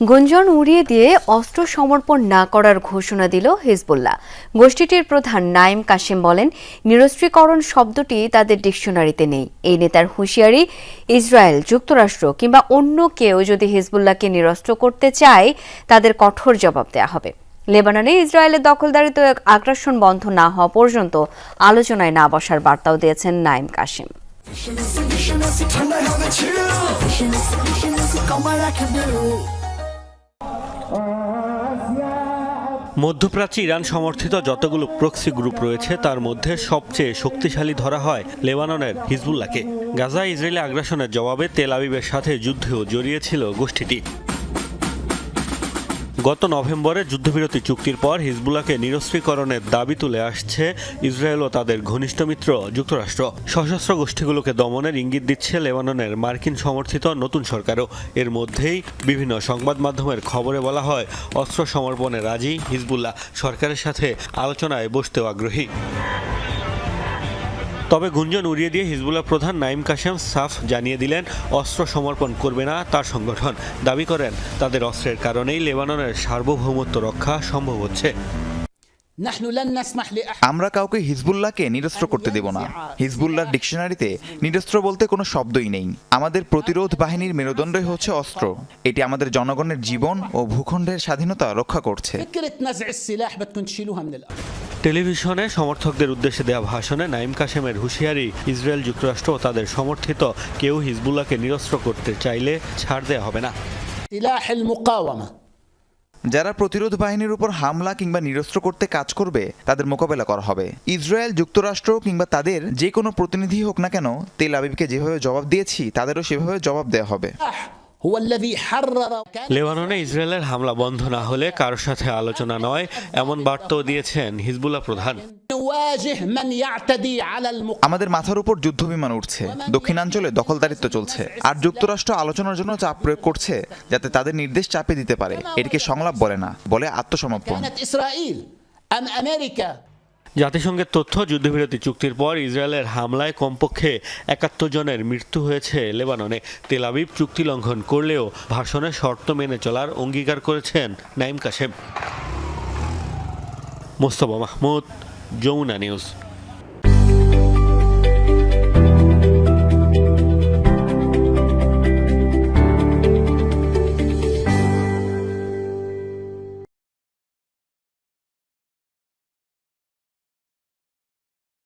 গুঞ্জন উড়িয়ে দিয়ে অস্ত্র সমর্পণ না করার ঘোষণা দিল হিজবুল্লাহ। গোষ্ঠীটির প্রধান নাইম কাশিম বলেন, নিরস্ত্রীকরণ শব্দটি তাদের ডিকশনারিতে নেই। এই নেতার হুঁশিয়ারি ইসরায়েল, যুক্তরাষ্ট্র কিংবা অন্য কেউ যদি হিজবুল্লাহকে নিরস্ত্র করতে চায়, তাদের কঠোর জবাব দেওয়া হবে। লেবাননে ইসরায়েলের দখলদারিত আগ্রাসন বন্ধ না হওয়া পর্যন্ত আলোচনায় না বসার বার্তাও দিয়েছেন নাইম কাশিম মধ্যপ্রাচ্যে ইরান সমর্থিত যতগুলো প্রক্সি গ্রুপ রয়েছে, তার মধ্যে সবচেয়ে শক্তিশালী ধরা হয় লেবাননের হিজবুল্লাহকে। গাজা ইসরায়েলি আগ্রাসনের জবাবে তেল আবিবের সাথে যুদ্ধেও জড়িয়েছিল গোষ্ঠীটি। গত নভেম্বরে যুদ্ধবিরতি চুক্তির পর হিজবুল্লাহকে নিরস্ত্রীকরণের দাবি তুলে আসছে ইসরায়েল ও তাদের ঘনিষ্ঠ মিত্র যুক্তরাষ্ট্র। সশস্ত্র গোষ্ঠীগুলোকে দমনের ইঙ্গিত দিচ্ছে লেবাননের মার্কিন সমর্থিত নতুন সরকারও। এর মধ্যেই বিভিন্ন সংবাদ মাধ্যমের খবরে বলা হয়, অস্ত্র সমর্পণে রাজি হিজবুল্লাহ। সরকারের সাথে আলোচনায় বসতেও আগ্রহী। তবে গুঞ্জন উড়িয়ে দিয়ে হিজবুল্লাহ প্রধান নাইম কাশেম সাফ জানিয়ে দিলেন অস্ত্র সমর্পণ করবে না তার সংগঠন। দাবি করেন তাদের অস্ত্রের কারণেই লেবাননের সার্বভৌমত্ব রক্ষা সম্ভব হচ্ছে। আমরা কাউকে হিজবুল্লাহকে নিরস্ত্র করতে দেব না। হিজবুল্লাহর ডিকশনারিতে নিরস্ত্র বলতে কোনো শব্দই নেই। আমাদের প্রতিরোধ বাহিনীর মেরুদণ্ডই হচ্ছে অস্ত্র। এটি আমাদের জনগণের জীবন ও ভূখণ্ডের স্বাধীনতা রক্ষা করছে। টেলিভিশনে সমর্থকদের উদ্দেশ্যে দেওয়া ভাষণে নাইম কাশেমের হুঁশিয়ারি ইসরায়েল যুক্তরাষ্ট্র ও তাদের সমর্থিত কেউ হিজবুল্লাহকে নিরস্ত্র করতে চাইলে ছাড় দেওয়া হবে না। যারা প্রতিরোধ বাহিনীর উপর হামলা কিংবা নিরস্ত্র করতে কাজ করবে তাদের মোকাবেলা করা হবে। ইসরায়েল যুক্তরাষ্ট্র কিংবা তাদের যে কোনো প্রতিনিধি হোক না কেন তেল আবিবকে যেভাবে জবাব দিয়েছি তাদেরও সেভাবে জবাব দেওয়া হবে। লেবাননে ইসরায়েলের হামলা বন্ধ না হলে কারোর সাথে আলোচনা নয় এমন বার্তাও দিয়েছেন হিজবুল্লাহ প্রধান। আমাদের মাথার উপর যুদ্ধবিমান উঠছে দক্ষিণাঞ্চলে দখলদারিত্ব চলছে আর যুক্তরাষ্ট্র আলোচনার জন্য চাপ প্রয়োগ করছে যাতে তাদের নির্দেশ চাপে দিতে পারে এটিকে সংলাপ বলে না বলে আত্মসমর্পণ। জাতিসংঘের তথ্য, যুদ্ধবিরতি চুক্তির পর ইসরায়েলের হামলায় কমপক্ষে একাত্তর জনের মৃত্যু হয়েছে লেবাননে। তেলাবিব চুক্তি লঙ্ঘন করলেও ভাষণে শর্ত মেনে চলার অঙ্গীকার করেছেন নাইম কাশেম। মোস্তফা মাহমুদ, যমুনা নিউজ।